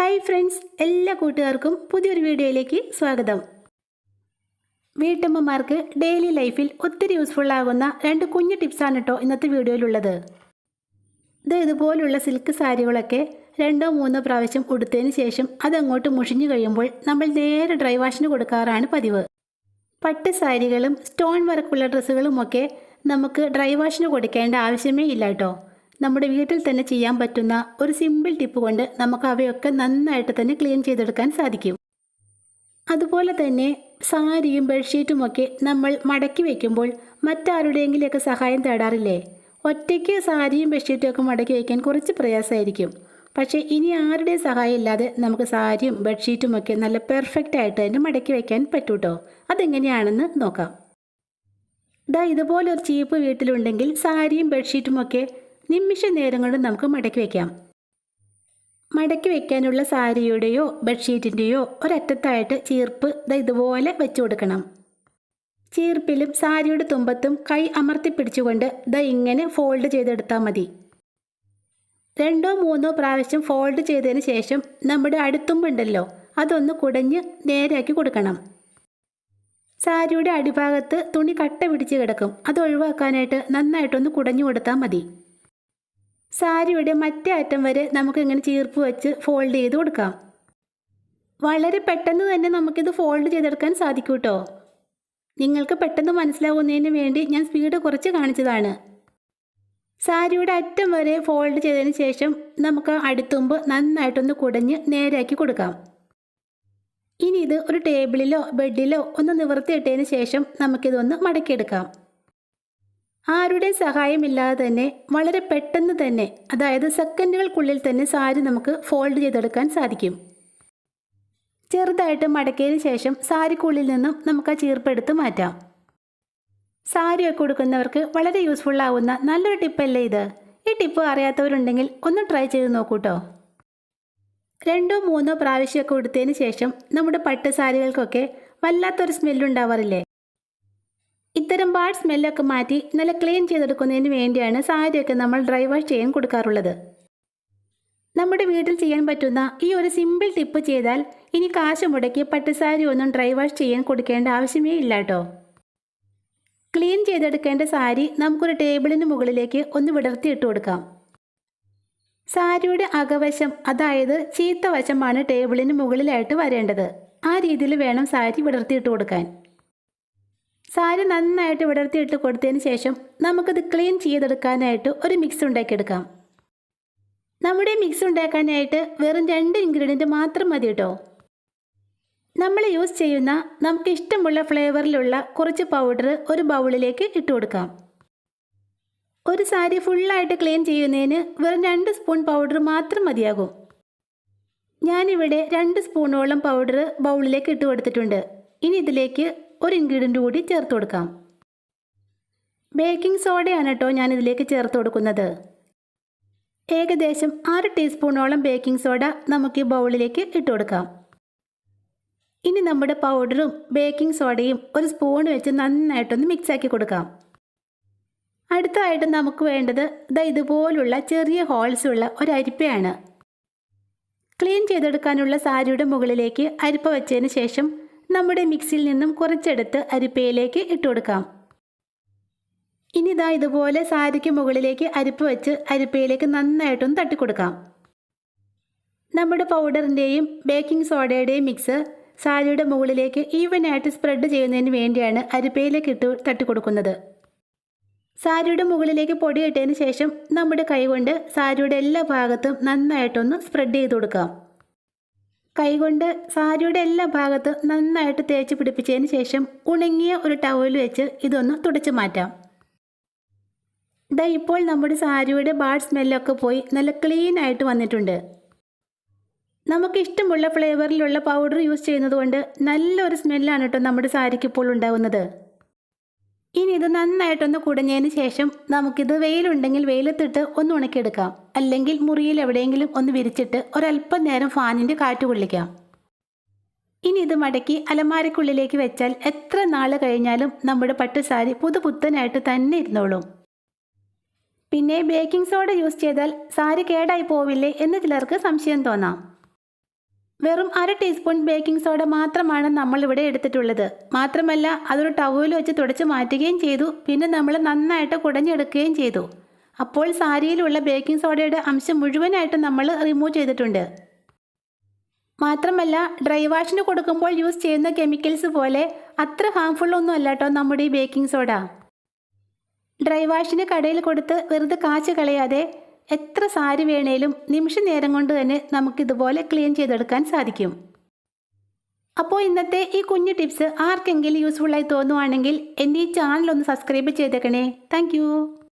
Hi friends എല്ലാ കൂട്ടുകാർക്കും പുതിയൊരു വീഡിയോയിലേക്ക് സ്വാഗതം. വീട്ടമ്മമാർക്ക് ഡെയിലി ലൈഫിൽ ഒത്തിരി യൂസ്ഫുൾ ആകുന്ന രണ്ട് കുഞ്ഞു ടിപ്സാണ് കേട്ടോ ഇന്നത്തെ വീഡിയോയിലുള്ളത്. ഇത് ഇതുപോലുള്ള സിൽക്ക് സാരികളൊക്കെ രണ്ടോ മൂന്നോ പ്രാവശ്യം ഉടുത്തതിന് ശേഷം അതങ്ങോട്ട് മുഷിഞ്ഞു കഴിയുമ്പോൾ നമ്മൾ നേരെ ഡ്രൈ വാഷിന് കൊടുക്കാറാണ് പതിവ്. പട്ട് സാരികളും സ്റ്റോൺ വർക്കുള്ള ഡ്രസ്സുകളുമൊക്കെ നമുക്ക് ഡ്രൈ വാഷിന് കൊടുക്കേണ്ട ആവശ്യമേ ഇല്ല കേട്ടോ നമ്മുടെ വീട്ടിൽ തന്നെ ചെയ്യാൻ പറ്റുന്ന ഒരു സിമ്പിൾ ടിപ്പ് കൊണ്ട് നമുക്ക് അവയൊക്കെ നന്നായിട്ട് തന്നെ ക്ലീൻ ചെയ്തെടുക്കാൻ സാധിക്കും. അതുപോലെ തന്നെ സാരിയും ബെഡ്ഷീറ്റുമൊക്കെ നമ്മൾ മടക്കി വയ്ക്കുമ്പോൾ മറ്റാരുടെയെങ്കിലുമൊക്കെ സഹായം തേടാറില്ലേ? ഒറ്റയ്ക്ക് സാരിയും ബെഡ്ഷീറ്റും ഒക്കെ മടക്കി വയ്ക്കാൻ കുറച്ച് പ്രയാസമായിരിക്കും. പക്ഷേ ഇനി ആരുടെയും സഹായം ഇല്ലാതെ നമുക്ക് സാരിയും ബെഡ്ഷീറ്റും ഒക്കെ നല്ല പെർഫെക്റ്റ് ആയിട്ട് തന്നെ മടക്കി വയ്ക്കാൻ പറ്റൂട്ടോ അതെങ്ങനെയാണെന്ന് നോക്കാം. ദാ ഇതുപോലൊരു ചീപ്പ് വീട്ടിലുണ്ടെങ്കിൽ സാരിയും ബെഡ്ഷീറ്റും ഒക്കെ നിമിഷ നേരം കൊണ്ട് നമുക്ക് മടക്കി വയ്ക്കാം മടക്കി വയ്ക്കാനുള്ള സാരിയുടെയോ ബെഡ്ഷീറ്റിന്റെയോ ഒരറ്റത്തായിട്ട് ചീർപ്പ് ഇതുപോലെ വെച്ചു കൊടുക്കണം. ചീർപ്പിലും സാരിയുടെ തുമ്പത്തും കൈ അമർത്തി പിടിച്ചുകൊണ്ട് ദാ ഇങ്ങനെ ഫോൾഡ് ചെയ്തെടുത്താൽ മതി. രണ്ടോ മൂന്നോ പ്രാവശ്യം ഫോൾഡ് ചെയ്തതിന് ശേഷം നമ്മുടെ അടുത്തുമ്പുണ്ടല്ലോ അതൊന്ന് കുടഞ്ഞ് നേരാക്കി കൊടുക്കണം. സാരിയുടെ അടിഭാഗത്ത് തുണി കട്ട പിടിച്ച് കിടക്കും. അത് ഒഴിവാക്കാനായിട്ട് നന്നായിട്ടൊന്ന് കുടഞ്ഞു കൊടുത്താൽ മതി. സാരിയുടെ മറ്റേ അറ്റം വരെ നമുക്ക് ഇങ്ങനെ ചീർപ്പ് വെച്ച് ഫോൾഡ് ചെയ്ത് കൊടുക്കാം. വളരെ പെട്ടെന്ന് തന്നെ നമുക്കിത് ഫോൾഡ് ചെയ്തെടുക്കാൻ സാധിക്കും കേട്ടോ നിങ്ങൾക്ക് പെട്ടെന്ന് മനസ്സിലാവുന്നതിന് വേണ്ടി ഞാൻ സ്പീഡ് കുറച്ച് കാണിച്ചതാണ്. സാരിയുടെ അറ്റം വരെ ഫോൾഡ് ചെയ്തതിന് ശേഷം നമുക്ക് അടുത്തുമ്പ് നന്നായിട്ടൊന്ന് കുടഞ്ഞ് നേരാക്കി കൊടുക്കാം. ഇനി ഇത് ഒരു ടേബിളിലോ ബെഡിലോ ഒന്ന് നിവർത്തിയിട്ടതിന് ശേഷം നമുക്കിതൊന്ന് മടക്കിയെടുക്കാം. ആരുടെയും സഹായമില്ലാതെ തന്നെ വളരെ പെട്ടെന്ന് തന്നെ അതായത് സെക്കൻഡുകൾക്കുള്ളിൽ തന്നെ സാരി നമുക്ക് ഫോൾഡ് ചെയ്തെടുക്കാൻ സാധിക്കും. ചെറുതായിട്ട് മടക്കിയതിന് ശേഷം സാരിക്കുള്ളിൽ നിന്നും നമുക്ക് ആ ചീർപ്പെടുത്ത് മാറ്റാം. സാരിയൊക്കെ കൊടുക്കുന്നവർക്ക് വളരെ യൂസ്ഫുൾ ആവുന്ന നല്ലൊരു ടിപ്പല്ലേ ഇത്? ഈ ടിപ്പ് അറിയാത്തവരുണ്ടെങ്കിൽ ഒന്ന് ട്രൈ ചെയ്ത് നോക്കൂട്ടോ. രണ്ടോ മൂന്നോ പ്രാവശ്യമൊക്കെ കൊടുത്തതിന് ശേഷം നമ്മുടെ പട്ട് സാരികൾക്കൊക്കെ വല്ലാത്തൊരു സ്മെല്ലുണ്ടാവാറില്ലേ ഇത്തരം ബാഡ് സ്മെല്ലൊക്കെ മാറ്റി നല്ല ക്ലീൻ ചെയ്തെടുക്കുന്നതിന് വേണ്ടിയാണ് സാരിയൊക്കെ നമ്മൾ ഡ്രൈ വാഷ് ചെയ്യാൻ കൊടുക്കാറുള്ളത്. നമ്മുടെ വീട്ടിൽ ചെയ്യാൻ പറ്റുന്ന ഈ ഒരു സിമ്പിൾ ടിപ്പ് ചെയ്താൽ ഇനി കാശ് മുടക്കി പട്ടുസാരി ഒന്നും ഡ്രൈ വാഷ് ചെയ്യാൻ കൊടുക്കേണ്ട ആവശ്യമേ ഇല്ല കേട്ടോ. ക്ലീൻ ചെയ്തെടുക്കേണ്ട സാരി നമുക്കൊരു ടേബിളിന് മുകളിലേക്ക് ഒന്ന് വിടർത്തി ഇട്ട് കൊടുക്കാം. സാരിയുടെ അകവശം അതായത് ചീത്ത വശമാണ് ടേബിളിന് മുകളിലായിട്ട് വരേണ്ടത്. ആ രീതിയിൽ വേണം സാരി വിടർത്തിയിട്ട് കൊടുക്കാൻ. സാരി നന്നായിട്ട് വിടർത്തിയിട്ട് കൊടുത്തതിന് ശേഷം നമുക്കത് ക്ലീൻ ചെയ്തെടുക്കാനായിട്ട് ഒരു മിക്സ് ഉണ്ടാക്കിയെടുക്കാം. നമ്മുടെ മിക്സ് ഉണ്ടാക്കാനായിട്ട് വെറും രണ്ട് ഇൻഗ്രീഡിയന്റ് മാത്രം മതി കേട്ടോ നമ്മൾ യൂസ് ചെയ്യുന്ന നമുക്ക് ഇഷ്ടമുള്ള ഫ്ലേവറിലുള്ള കുറച്ച് പൗഡർ ഒരു ബൗളിലേക്ക് ഇട്ട് കൊടുക്കാം. ഒരു സാരി ഫുള്ളായിട്ട് ക്ലീൻ ചെയ്യുന്നതിന് വെറും രണ്ട് സ്പൂൺ പൗഡർ മാത്രം മതിയാകും. ഞാനിവിടെ രണ്ട് സ്പൂണോളം പൗഡർ ബൗളിലേക്ക് ഇട്ട് കൊടുത്തിട്ടുണ്ട്. ഇനി ഇതിലേക്ക് ഒരു ഇൻഗ്രീഡിയന്റ് കൂടി ചേർത്ത് കൊടുക്കാം. ബേക്കിംഗ് സോഡയാണ് കേട്ടോ ഞാൻ ഇതിലേക്ക് ചേർത്ത് കൊടുക്കുന്നത്. ഏകദേശം ആറ് ടീസ്പൂണോളം ബേക്കിംഗ് സോഡ നമുക്ക് ഈ ബൗളിലേക്ക് ഇട്ട് കൊടുക്കാം. ഇനി നമ്മുടെ പൗഡറും ബേക്കിംഗ് സോഡയും ഒരു സ്പൂൺ വെച്ച് നന്നായിട്ടൊന്ന് മിക്സാക്കി കൊടുക്കാം. അടുത്തതായിട്ട് നമുക്ക് വേണ്ടത് ദാ ഇതുപോലുള്ള ചെറിയ ഹോൾസ് ഉള്ള ഒരു അരിപ്പയാണ്. ക്ലീൻ ചെയ്തെടുക്കാനുള്ള സാരിയുടെ മുകളിലേക്ക് അരിപ്പ വെച്ചതിന് ശേഷം നമ്മുടെ മിക്സിയിൽ നിന്നും കുറച്ചെടുത്ത് അരിപ്പയിലേക്ക് ഇട്ട് കൊടുക്കാം. ഇനി ഇതാ ഇതുപോലെ സാരിക്ക് മുകളിലേക്ക് അരിപ്പ് വെച്ച് അരിപ്പയിലേക്ക് നന്നായിട്ടൊന്ന് തട്ടിക്കൊടുക്കാം നമ്മുടെ പൗഡറിന്റെയും ബേക്കിംഗ് സോഡയുടെയും മിക്സ് സാരിയുടെ മുകളിലേക്ക് ഈവനായിട്ട് സ്പ്രെഡ് ചെയ്യുന്നതിന് വേണ്ടിയാണ് അരിപ്പയിലേക്ക് ഇട്ട് തട്ടിക്കൊടുക്കുന്നത് സാരിയുടെ മുകളിലേക്ക് പൊടിയിട്ടതിന് ശേഷം നമ്മുടെ കൈകൊണ്ട് സാരിയുടെ എല്ലാ ഭാഗത്തും നന്നായിട്ടൊന്ന് സ്പ്രെഡ് ചെയ്ത് കൊടുക്കാം. കൈകൊണ്ട് സാരിയുടെ എല്ലാ ഭാഗത്തും നന്നായിട്ട് തേച്ച് പിടിപ്പിച്ചതിന് ശേഷം ഉണങ്ങിയ ഒരു ടവൽ വെച്ച് ഇതൊന്ന് തുടച്ചു മാറ്റാം. ദാ ഇപ്പോൾ നമ്മുടെ സാരിയുടെ ബാഡ് സ്മെല്ലൊക്കെ പോയി നല്ല ക്ലീൻ ആയിട്ട് വന്നിട്ടുണ്ട്. നമുക്ക് ഇഷ്ടമുള്ള ഫ്ലേവറിലുള്ള പൗഡർ യൂസ് ചെയ്യുന്നത് കൊണ്ട് നല്ലൊരു സ്മെല്ലാണ് കേട്ടോ നമ്മുടെ സാരിക്ക് ഇപ്പോൾ ഉണ്ടാവുന്നത്. ഇനി ഇത് നന്നായിട്ടൊന്ന് കുടഞ്ഞതിന് ശേഷം നമുക്കിത് വെയിലുണ്ടെങ്കിൽ വെയിലത്തിട്ട് ഒന്ന് ഉണക്കിയെടുക്കാം. അല്ലെങ്കിൽ മുറിയിൽ എവിടെയെങ്കിലും ഒന്ന് വിരിച്ചിട്ട് ഒരല്പം നേരം ഫാനിന്റെ കാറ്റ് കൊള്ളിക്കാം. ഇനി ഇത് മടക്കി അലമാരക്കുള്ളിലേക്ക് വെച്ചാൽ എത്ര നാൾ കഴിഞ്ഞാലും നമ്മുടെ പട്ടുസാരി പുതുപുത്തനായിട്ട് തന്നെ ഇരുന്നോളും. പിന്നെ ബേക്കിംഗ് സോഡ യൂസ് ചെയ്താൽ സാരി കേടായി പോവില്ലേ എന്ന് ചിലർക്ക് സംശയം തോന്നാം. വെറും അര ടീസ്പൂൺ ബേക്കിംഗ് സോഡ മാത്രമാണ് നമ്മൾ ഇവിടെ എടുത്തിട്ടുള്ളത്. മാത്രമല്ല അതൊരു ടവൽ വെച്ച് തുടച്ച് മാറ്റുകയും ചെയ്തു. പിന്നെ നമ്മൾ നന്നായിട്ട് കുടഞ്ഞെടുക്കുകയും ചെയ്തു. അപ്പോൾ സാരിയിലുള്ള ബേക്കിംഗ് സോഡയുടെ അംശം മുഴുവനായിട്ട് നമ്മൾ റിമൂവ് ചെയ്തിട്ടുണ്ട്. മാത്രമല്ല ഡ്രൈ വാഷിന് കൊടുക്കുമ്പോൾ യൂസ് ചെയ്യുന്ന കെമിക്കൽസ് പോലെ അത്ര ഹാംഫുൾ ഒന്നും അല്ല കേട്ടോ നമ്മുടെ ഈ ബേക്കിംഗ് സോഡ. ഡ്രൈ വാഷിന് കടയിൽ കൊടുത്ത് വെറുതെ കാശ് കളയാതെ എത്ര സാരി വേണേലും നിമിഷ നേരം കൊണ്ട് തന്നെ നമുക്കിതുപോലെ ക്ലീൻ ചെയ്തെടുക്കാൻ സാധിക്കും. അപ്പോൾ ഇന്നത്തെ ഈ കുഞ്ഞു ടിപ്സ് ആർക്കെങ്കിലും യൂസ്ഫുള്ളായി തോന്നുവാണെങ്കിൽ എന്റെ ഈ ചാനൽ ഒന്ന് സബ്സ്ക്രൈബ് ചെയ്തേക്കണേ. താങ്ക്